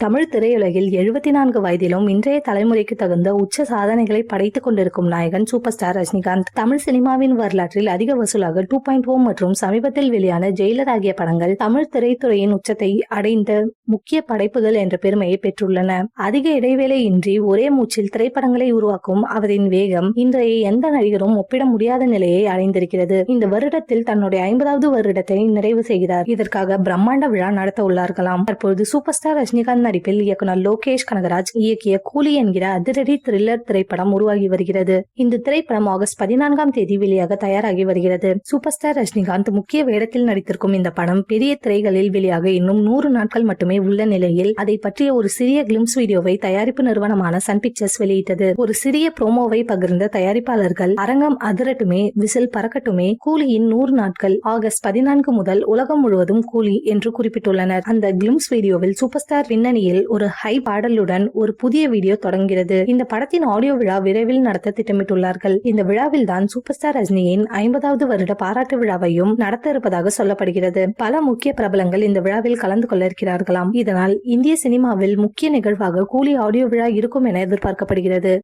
தமிழ் திரையுலகில் எழுபத்தி நான்கு வயதிலும் இன்றைய தலைமுறைக்கு தகுந்த உச்ச சாதனைகளை படைத்துக் கொண்டிருக்கும் நாயகன் சூப்பர் ஸ்டார் ரஜினிகாந்த். தமிழ் சினிமாவின் வரலாற்றில் அதிக வசூலாக டூ பாயிண்ட் ஓ மற்றும் சமீபத்தில் வெளியான ஜெயிலர் ஆகிய படங்கள் தமிழ் திரைத்துறையின் உச்சத்தை அடைந்த முக்கிய படைப்புகள் என்ற பெருமையை பெற்றுள்ளன. அதிக இடைவேளையின்றி ஒரே மூச்சில் திரைப்படங்களை உருவாக்கும் அவரின் வேகம் இன்றைய எந்த நடிகரும் ஒப்பிட முடியாத நிலையை அடைந்திருக்கிறது. இந்த வருடத்தில் தன்னுடைய ஐம்பதாவது வருடத்தை நிறைவு செய்கிறார். இதற்காக பிரம்மாண்ட விழா நடத்த உள்ளார்களாம். தற்பொழுது சூப்பர் ஸ்டார் ரஜினிகாந்த் நடிப்பில் இயக்குனர் லோகேஷ் கனகராஜ் இயக்கிய கூலி என்கிற அதிரடி த்ரில்லர் திரைப்படம் உருவாகி வருகிறது. இந்த திரைப்படம் ஆகஸ்ட் பதினான்காம் தேதி வெளியாக தயாராகி வருகிறது. சூப்பர் ஸ்டார் ரஜினிகாந்த் முக்கிய வேடத்தில் நடித்திருக்கும் இந்த படம் பெரிய திரைகளில் வெளியாக இன்னும் நூறு நாட்கள் மட்டுமே உள்ள நிலையில் அதை பற்றிய ஒரு சிறிய கிளிம்ஸ் வீடியோவை தயாரிப்பு நிறுவனமான சன் பிக்சர்ஸ் வெளியிட்டது. ஒரு சிறிய ப்ரோமோவை பகிர்ந்த தயாரிப்பாளர்கள் அரங்கம் அதிரட்டுமே விசில் பறக்கட்டுமே கூலியின் நூறு நாட்கள் ஆகஸ்ட் பதினான்கு முதல் உலகம் முழுவதும் கூலி என்று குறிப்பிட்டுள்ளனர். அந்த கிளிம்ஸ் வீடியோவில் சூப்பர் ஸ்டார் பின்னணியில் ஒரு ஹை பாடலுடன் ஒரு புதிய வீடியோ தொடங்குகிறது. இந்த படத்தின் ஆடியோ விழா விரைவில் நடத்த திட்டமிட்டுள்ளார்கள். இந்த விழாவில் தான் சூப்பர் ஸ்டார் ரஜினியின் ஐம்பதாவது வருட பாராட்டு விழாவையும் நடத்த இருப்பதாக சொல்லப்படுகிறது. பல முக்கிய பிரபலங்கள் இந்த விழாவில் கலந்து கொள்ள இருக்கிறார்களாம். இதனால் இந்திய சினிமாவில் முக்கிய நிகழ்வாக கூலி ஆடியோ விழா இருக்கும் என எதிர்பார்க்கப்படுகிறது.